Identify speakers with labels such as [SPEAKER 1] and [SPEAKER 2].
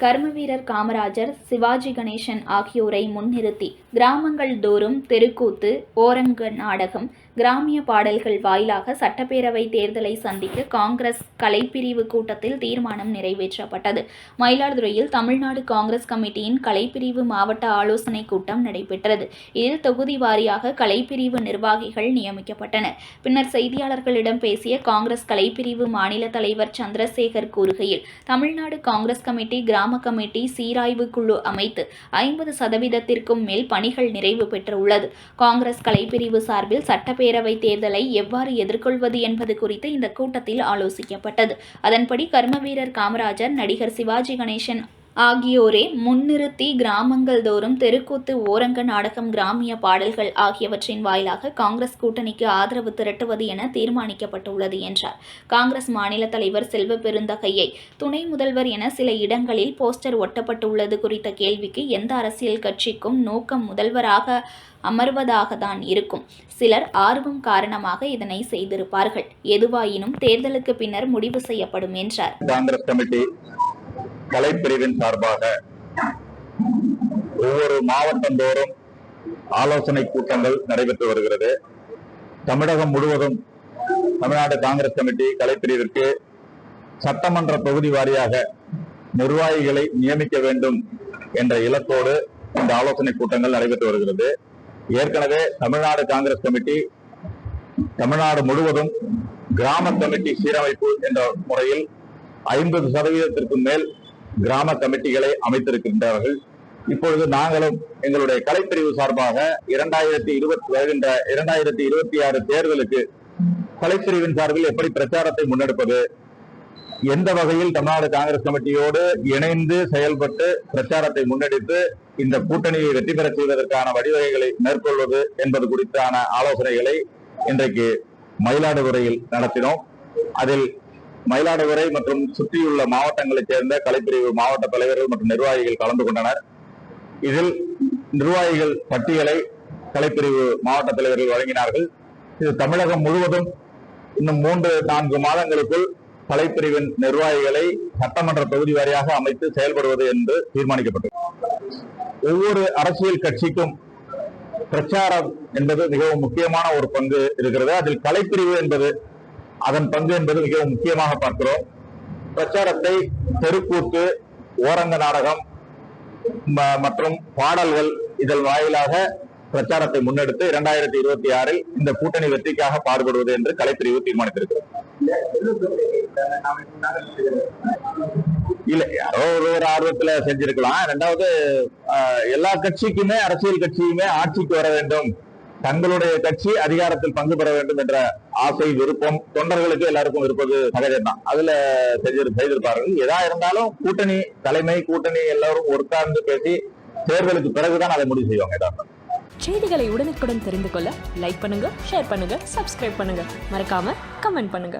[SPEAKER 1] கர்மவீரர் காமராஜர் சிவாஜி கணேசன் ஆகியோரை முன்னிறுத்தி கிராமங்கள் தோறும் தெருக்கூத்து ஓரங்க நாடகம் கிராமிய பாடல்கள் வாயிலாக சட்டப்பேரவை தேர்தலை சந்திக்க காங்கிரஸ் கலைப்பிரிவு கூட்டத்தில் தீர்மானம் நிறைவேற்றப்பட்டது. மயிலாடுதுறையில் தமிழ்நாடு காங்கிரஸ் கமிட்டியின் கலைப்பிரிவு மாவட்ட ஆலோசனை கூட்டம் நடைபெற்றது. இதில் தொகுதி வாரியாக கலைப்பிரிவு நிர்வாகிகள் நியமிக்கப்பட்டனர். பின்னர் செய்தியாளர்களிடம் பேசிய காங்கிரஸ் கலைப்பிரிவு மாநில தலைவர் சந்திரசேகர் கூறுகையில் தமிழ்நாடு காங்கிரஸ் கமிட்டி கிராம கமிட்டி சீராய்வு குழு அமைத்து ஐம்பது சதவீதத்திற்கும் மேல் பணிகள் நிறைவு பெற்றுள்ளது. காங்கிரஸ் கலைப்பிரிவு சார்பில் சட்டப்பேரவை தேர்தலை எவ்வாறு எதிர்கொள்வது என்பது குறித்து இந்த கூட்டத்தில் ஆலோசிக்கப்பட்டது. அதன்படி கர்மவீரர் காமராஜர் நடிகர் சிவாஜி கணேசன் ஆகியோரை முன்னிறுத்தி கிராமங்கள் தோறும் தெருக்கூத்து ஓரங்க நாடகம் கிராமிய பாடல்கள் ஆகியவற்றின் வாயிலாக காங்கிரஸ் கூட்டணிக்கு ஆதரவு திரட்டுவது என தீர்மானிக்கப்பட்டுள்ளது என்றார். காங்கிரஸ் மாநில தலைவர் செல்வ பெருந்தகையை துணை முதல்வர் என சில இடங்களில் போஸ்டர் ஒட்டப்பட்டுள்ளது குறித்த கேள்விக்கு எந்த அரசியல் கட்சிக்கும் நோக்கம் முதல்வராக அமர்வதாக தான் இருக்கும். சிலர் ஆர்வம் காரணமாக இதனை செய்திருப்பார்கள். எதுவாயினும் தேர்தலுக்கு பின்னர் முடிவு செய்யப்படும் என்றார்.
[SPEAKER 2] காங்கிரஸ் கமிட்டி கலைப்பிரிவின் சார்பாக ஒவ்வொரு மாவட்டந்தோறும் ஆலோசனை கூட்டங்கள் நடைபெற்று வருகிறது. தமிழகம் முழுவதும் தமிழ்நாடு காங்கிரஸ் கமிட்டி கலைப்பிரிவிற்கு சட்டமன்ற தொகுதி வாரியாக நிர்வாகிகளை நியமிக்க வேண்டும் என்ற இலக்கோடு இந்த ஆலோசனை கூட்டங்கள் நடைபெற்று வருகிறது. ஏற்கனவே தமிழ்நாடு காங்கிரஸ் கமிட்டி தமிழ்நாடு முழுவதும் கிராம கமிட்டி சீரமைப்பு என்ற முறையில் ஐம்பது சதவீதத்திற்கு மேல் கிராம கமிட்டிகளை அமைத்திருக்கின்றார்கள் இப்பொழுது நாங்களும் எங்களுடைய கலைப்பிரிவு சார்பாக இரண்டாயிரத்தி இருபத்தி வருகின்ற இரண்டாயிரத்தி இருபத்தி ஆறு தேர்தலுக்கு கலைப்பிரிவின் சார்பில் எப்படி பிரச்சாரத்தை முன்னெடுப்பது எந்த வகையில் தமிழ்நாடு காங்கிரஸ் கமிட்டியோடு இணைந்து செயல்பட்டு பிரச்சாரத்தை முன்னெடுத்து இந்த கூட்டணியை வெற்றி பெற செய்வதற்கான வழிவகைகளை மேற்கொள்வது என்பது குறித்தான ஆலோசனைகளை இன்றைக்கு மயிலாடுதுறையில் நடத்தினோம். அதில் மயிலாடுதுறை மற்றும் சுற்றியுள்ள மாவட்டங்களைச் சேர்ந்த கலைப்பிரிவு மாவட்ட தலைவர்கள் மற்றும் நிர்வாகிகள் கலந்து கொண்டனர். இதில் நிர்வாகிகள் பட்டியலை கலைப்பிரிவு மாவட்ட தலைவர்கள் வழங்கினார்கள். இது தமிழகம் முழுவதும் இன்னும் மூன்று நான்கு மாதங்களுக்குள் கலைப்பிரிவின் நிர்வாகிகளை சட்டமன்ற தொகுதி வாரியாக அமைத்து செயல்படுவது என்று தீர்மானிக்கப்பட்டது. ஒவ்வொரு அரசியல் கட்சிக்கும் பிரச்சாரம் என்பது மிகவும் முக்கியமான ஒரு பங்கு இருக்கிறது. அதில் கலைப்பிரிவு என்பது அதன் பங்கு என்பது மிகவும் முக்கியமாக பார்க்கிறோம். பிரச்சாரத்தை தெருக்கூத்து ஓரங்க நாடகம் மற்றும் பாடல்கள் இதன் வாயிலாக பிரச்சாரத்தை முன்னெடுத்து இரண்டாயிரத்தி இருபத்தி ஆறில் இந்த கூட்டணி வெற்றிக்காக பாடுபடுவது என்று கலைப்பிரிவு தீர்மானித்திருக்கிறது. இல்ல யாரோ ஒரு ஒரு ஆர்வத்துல செஞ்சிருக்கலாம். ரெண்டாவது ஆஹ், எல்லா கட்சிக்குமே அரசியல் கட்சியுமே ஆட்சிக்கு வர வேண்டும். தங்களுடைய கட்சி அதிகாரத்தில் பங்கு பெற வேண்டும் என்ற ஆசை விருப்பம் தொண்டர்களுக்கு எல்லாருக்கும் இருப்பது சகஜம்தான் அதுல செய்திருப்பார்கள். எதா இருந்தாலும் கூட்டணி தலைமை கூட்டணி எல்லாரும் உட்கார்ந்து பேசி தேர்தலுக்கு பிறகுதான் அதை முடிவு செய்வாங்க
[SPEAKER 3] செய்திகளை உடனுக்குடன் தெரிந்து கொள்ள லைக் பண்ணுங்க ஷேர் பண்ணுங்க சப்ஸ்கிரைப் பண்ணுங்க. மறக்காம கமெண்ட் பண்ணுங்க.